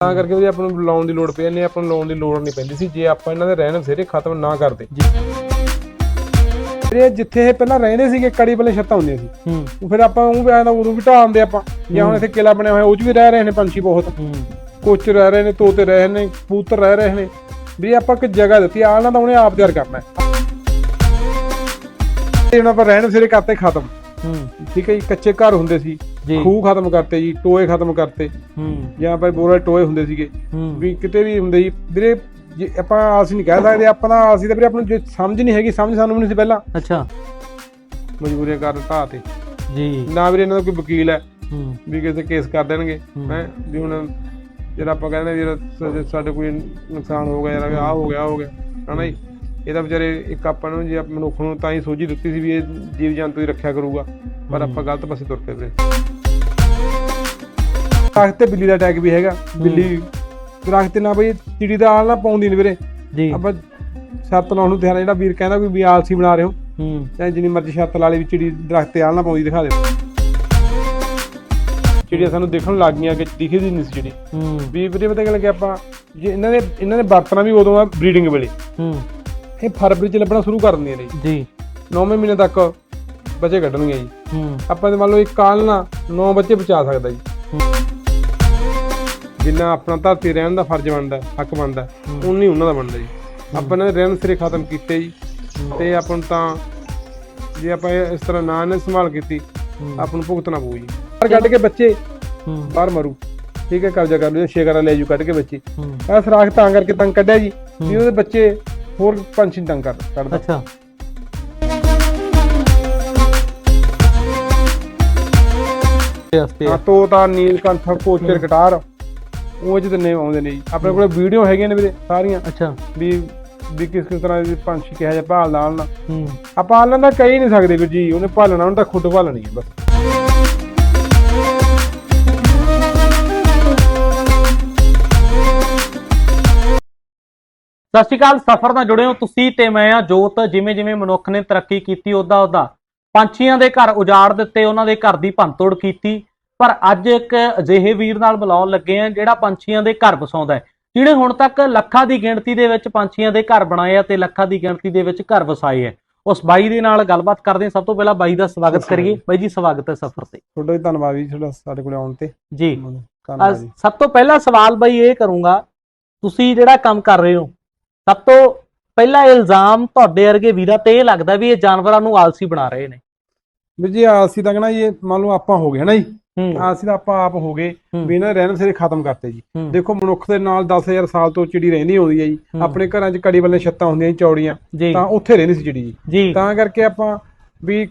ਤਾਂ ਕਰਕੇ ਵੀ ਆਪਾਂ ਨੂੰ ਲਾਉਣ ਦੀ ਲੋੜ ਪਈ ਨਹੀਂ ਆਪਾਂ ਨੂੰ ਲਾਉਣ ਦੀ ਲੋੜ ਨਹੀਂ ਪੈਂਦੀ ਸੀ ਜੇ ਆਪਾਂ ਇਹਨਾਂ ਦੇ ਰਹਿਣ ਬਸੇਰੇ ਖਤਮ ਨਾ ਕਰਦੇ। ਵੀਰੇ ਜਿੱਥੇ ਇਹ ਪਹਿਲਾਂ ਰਹਿੰਦੇ ਸੀਗੇ ਕੜੀ ਵਾਲੇ ਛੱਤਾਂ ਹੁੰਦੀਆਂ ਸੀ। ਹੂੰ। ਉਹ ਫਿਰ ਆਪਾਂ ਉਹ ਵੀ ਆਇਆ ਉਦੋਂ ਵੀ ਢਾਹ ਆਉਂਦੇ ਆਪਾਂ ਜਾਂ ਹੁਣ ਇੱਥੇ ਕਿਲਾ ਬਣਿਆ ਹੋਇਆ ਉਹ 'ਚ ਵੀ ਰਹਿ ਰਹੇ ਨੇ ਪੰਛੀ ਬਹੁਤ। ਹੂੰ। ਕੋਚ ਰਹਿ ਰਹੇ ਨੇ ਤੋਤੇ ਰਹਿ ਰਹੇ ਨੇ ਕਬੂਤਰ ਰਹਿ ਰਹੇ ਨੇ। ਵੀ ਆਪਾਂ ਇੱਕ ਜਗ੍ਹਾ ਦਿੱਤੀ ਆ ਇਹਨਾਂ ਦਾ ਉਹਨੇ ਆਪ ਤਿਆਰ ਕਰਨਾ ਹੈ। ਇਹ ਹੁਣ ਆਪਾਂ ਰਹਿਣ ਬਸੇਰੇ ਕਰਤੇ ਖਤਮ। ਹੂੰ। ਠੀਕ ਹੈ ਜੀ ਕੱਚੇ ਘਰ ਹੁੰਦੇ ਸੀ। ਜੀ। ਖੂਹ ਖਤਮ ਕਰਤੇ ਜੀ ਟੋਏ ਖਤਮ ਕਰਤੇ। ਹੂੰ। ਜਾਂ ਪਰ ਬੋਰਾ ਟੋਏ ਹੁੰਦੇ ਸੀਗੇ। ਹੂੰ। ਵੀ ਕਿਤੇ ਵੀ ਹੁੰਦੇ ਜੀ ਵੀਰੇ ਜੇ ਆਪਾਂ ਅਸੀਂ ਨਹੀਂ ਕਹਿ ਸਕਦੇ ਆਪਾਂ ਤਾਂ ਅਸੀਂ ਤਾਂ ਵੀਰੇ ਆਪਾਂ ਨੂੰ ਜੇ ਸਮਝ ਨਹੀਂ ਹੈਗੀ ਸਮਝ ਸਾਨੂੰ ਵੀ ਨਹੀਂ ਸੀ ਪਹਿਲਾਂ। ਅੱਛਾ। ਮਜਬੂਰੀਆਂ ਕਾਰਨ ਢਾਹ ਤੇ। ਜੀ। ਨਾ ਵੀਰੇ ਇਹਨਾਂ ਦਾ ਕੋਈ ਵਕੀਲ ਹੈ। ਹੂੰ। ਵੀ ਕਿਸੇ ਕੇਸ ਕਰ ਦੇਣਗੇ। ਹੂੰ। ਹੈ ਵੀ ਹੁਣ ਜਿਹੜਾ ਆਪਾਂ ਕਹਿੰਦੇ ਵੀ ਜਿਹੜਾ ਸਾਡੇ ਕੋਈ ਨੁਕਸਾਨ ਹੋ ਗਿਆ ਯਾਰ ਆਹ ਹੋ ਗਿਆ ਆਹ ਹੋ ਗਿਆ। ਹਨਾ ਜੀ? ਇਹ ਤਾਂ ਵਿਚਾਰੇ ਇੱਕ ਆਪਾਂ ਨੂੰ ਜੇ ਮਨੁੱਖ ਨੂੰ ਤਾਂ ਹੀ ਸੋਝੀ ਦਿੱਤੀ ਸੀ ਵੀ ਇਹ ਜੀਵ ਜੰਤੂ ਦੀ ਰੱਖਿਆ ਕਰੂਗਾ ਪਰ ਆਪਾਂ ਗਲਤ ਪਾਸੇ ਤੁਰ ਪਏ ਵੀਰੇ। ਦਰਖਤ ਤੇ ਬਿੱਲੀ ਦਾ ਅਟੈਕ ਵੀ ਹੈਗਾ ਬਿੱਲੀ ਦਰਖਤ ਤੇ ਨਾ ਬਈ ਚਿੜੀ ਦਾ ਆਲ ਨਾ ਪਾਉਂਦੀ ਨਹੀਂ ਵੀਰੇ। ਜੀ। ਆਪਾਂ ਛੱਤ ਲਾਉਣ ਨੂੰ ਆ, ਜਿਹੜਾ ਵੀਰ ਕਹਿੰਦਾ ਵੀ ਵੀ ਆਲਸੀ ਬਣਾ ਰਹੇ ਹੋ। ਹੂੰ। ਚਾਹੇ ਜਿੰਨੀ ਮਰਜ਼ੀ ਛੱਤ ਲਾ ਲਈ ਵੀ ਚਿੜੀ ਦਰਖਤ ਤੇ ਆਲ ਨਾ ਪਾਉਂਦੀ ਦਿਖਾ ਦੇ। ਚਿੜੀਆਂ ਸਾਨੂੰ ਦੇਖਣ ਲੱਗ ਗਈਆਂ ਕਿ ਦਿਖਦੀ ਨਹੀਂ ਸੀ ਚਿੜੀ। ਹੂੰ। ਵੀ ਵੀਰੇ ਪਤਾ ਕਿ ਆਪਾਂ ਜੇ ਇਹਨਾਂ ਦੇ ਇਹਨਾਂ ਦੇ ਵਰਤਣਾ ਵੀ ਉਦੋਂ ਆ ਬਰੀਡਿੰਗ ਵੇਲੇ। ਹੂੰ। ਇਹ ਫਰਵਰੀ ਚ ਲੱਭਣਾ ਸ਼ੁਰੂ ਕਰ ਦਿੰਦੀਆਂ ਨੇ ਜੀ। ਜੀ। 9ਵੇਂ ਮਹੀਨੇ ਤੱਕ ਬੱਚੇ ਕੱਢਣਗੇ ਜੀ। ਹੂੰ। ਆਪਾਂ ਤੇ ਮੰਨ ਲਓ ਇੱਕ ਕਾਲ ਨਾ 9 ਬੱਚੇ ਬਚਾ ਸਕਦਾ ਜੀ। ਜਿੰਨਾ ਆਪਣਾ ਧਰਤੀ ਰਹਿਣ ਦਾ ਫਰਜ਼ ਬਣਦਾ ਹੱਕ ਬਣਦਾ ਉਨੀ ਉਹਨਾਂ ਦਾ ਬਣਦਾ ਜੀ। ਆਪਾਂ ਨੇ ਰਹਿਣ ਸਿਰੇ ਖਤਮ ਕੀਤੇ ਜੀ। ਤੇ ਆਪਾਂ ਨੂੰ ਤਾਂ ਜੇ ਆਪਾਂ ਇਹ ਇਸ ਤਰ੍ਹਾਂ ਨਾ ਨੇ ਸੰਭਾਲ ਕੀਤੀ ਆਪਾਂ ਨੂੰ ਭੁਗਤਣਾ ਪਊ ਜੀ। ਬਾਹਰ ਕੱਢ ਕੇ ਬੱਚੇ ਹੂੰ। ਬਾਹਰ ਮਰੂ। ਠੀਕ ਹੈ ਕਬਜ਼ਾ ਕਰ ਲਿਓ ਸ਼ੇਕਰਾ ਲੈ ਜੂ ਕੱਢ ਕੇ ਬੱਚੇ। ਹੂੰ। ਆ ਸਰਾਖ ਤਾਂ ਕਰਕੇ ਤੰਗ ਕੱਢਿਆ ਜੀ। ਵੀ ਉਹਦੇ ਬੱਚੇ ਹੋਰ ਪੰਛੀ ਤੰਗ ਕਰ ਕੱਢਦਾ ਅੱਛਾ। ਹਾਂ ਤੋਤਾ ਨੀਲਕੰਠ ਕੋਚਰ ਗਟਾਰ ਉਹ ਜਿਹਦੇ ਨੇ ਆਉਂਦੇ ਨੇ ਜੀ। ਆਪਣੇ ਕੋਲ ਵੀਡੀਓ ਹੈਗੀਆਂ ਨੇ ਵੀਰੇ ਸਾਰੀਆਂ। ਅੱਛਾ। ਵੀ ਵੀ ਕਿਸ ਕਿਸ ਤਰ੍ਹਾਂ ਦੇ ਪੰਛੀ ਕਿਹਾ ਜਾ ਭਾਲ ਨਾਲ ਹੂੰ। ਆਪਾਂ ਆਲਣ ਦਾ ਕਹੀ ਨਹੀਂ ਸਕਦੇ ਵੀਰ ਜੀ ਉਹਨੇ ਭਾਲਣਾ ਉਹਨੇ ਤਾਂ ਖੁੱਡ ਭਾਲਣੀ ਹੈ ਬਸ। ਸਤਿ ਸ਼੍ਰੀ ਅਕਾਲ ਸਫ਼ਰ ਨਾਲ ਜੁੜੇ ਹੋ ਤੁਸੀਂ ਤੇ ਮੈਂ ਆ ਜੋਤ। ਜਿਵੇਂ ਜਿਵੇਂ ਮਨੁੱਖ ਨੇ ਤਰੱਕੀ ਕੀਤੀ ਉਦਾਂ ਉਦਾਂ ਪੰਛੀਆਂ ਦੇ ਘਰ ਉਜਾੜ ਦਿੱਤੇ ਉਹਨਾਂ ਦੇ ਘਰ ਦੀ ਭੰਨਤੋੜ ਕੀਤੀ। ਪਰ ਅੱਜ ਇੱਕ ਅਜਿਹੇ ਵੀਰ ਨਾਲ ਮਿਲਾਉਣ ਲੱਗੇ ਆ ਜਿਹੜਾ ਪੰਛੀਆਂ ਦੇ ਘਰ ਵਸਾਉਂਦਾ ਹੈ ਜਿਹੜੇ ਹੁਣ ਤੱਕ ਲੱਖਾਂ ਦੀ ਗਿਣਤੀ ਦੇ ਵਿੱਚ ਪੰਛੀਆਂ ਦੇ ਘਰ ਬਣਾਏ ਆ ਤੇ ਲੱਖਾਂ ਦੀ ਗਿਣਤੀ ਦੇ ਵਿੱਚ ਘਰ ਵਸਾਏ ਆ। ਉਸ ਬਾਈ ਦੇ ਨਾਲ ਗੱਲਬਾਤ ਕਰਦੇ ਹਾਂ। ਸਭ ਤੋਂ ਪਹਿਲਾਂ ਬਾਈ ਦਾ ਸਵਾਗਤ ਕਰੀਏ। ਬਾਈ ਜੀ ਸਵਾਗਤ ਹੈ ਸਫ਼ਰ ਤੇ। ਤੁਹਾਡਾ ਵੀ ਧੰਨਵਾਦ ਜੀ ਤੁਹਾਡਾ ਸਾਡੇ ਕੋਲ ਆਉਣ ਤੇ। ਜੀ। ਸਭ ਤੋਂ ਪਹਿਲਾ ਸਵਾਲ ਬਈ ਇਹ ਕਰੂੰਗਾ ਤੁਸੀਂ ਜਿਹੜਾ ਕੰਮ ਕਰ ਰਹੇ ਹੋ ਸਭ ਤੋਂ ਪਹਿਲਾ ਇਲਜ਼ਾਮ ਤੁਹਾਡੇ ਵਰਗੇ ਵੀਰਾਂ ਤੇ ਇਹ ਲੱਗਦਾ ਵੀ ਇਹ ਜਾਨਵਰਾਂ ਨੂੰ ਆਲਸੀ ਬਣਾ ਰਹੇ ਨੇ। ਵੀਰ ਜੀ ਅਸੀਂ ਤਾਂ ਕਹਣਾ ਇਹ ਮੰਨ ਲਓ ਆਪਾਂ ਹੋ ਗਏ ਨਾ ਜੀ? ਅਸੀਂ ਤਾਂ ਆਪਾਂ ਆਪ ਹੋ ਗਏ। ਵੀ ਇਹਨਾਂ ਰਹਿਣ ਸਿਰੇ ਖਤਮ ਕਰਤੇ ਜੀ। ਦੇਖੋ ਮਨੁੱਖ ਦੇ ਨਾਲ 10000 ਸਾਲ ਤੋਂ ਚਿੜੀ ਰਹਿੰਦੀ ਆਉਂਦੀ ਹੈ ਜੀ। ਆਪਣੇ ਘਰਾਂ 'ਚ ਕੜੀ ਵਾਲੇ ਛੱਤਾਂ ਹੁੰਦੀਆਂ ਚੌੜੀਆਂ। ਤਾਂ ਉੱਥੇ ਰਹਿੰਦੀ ਸੀ ਚਿੜੀ ਜੀ। ਤਾਂ ਕਰਕੇ ਆਪਾਂ ਵੀ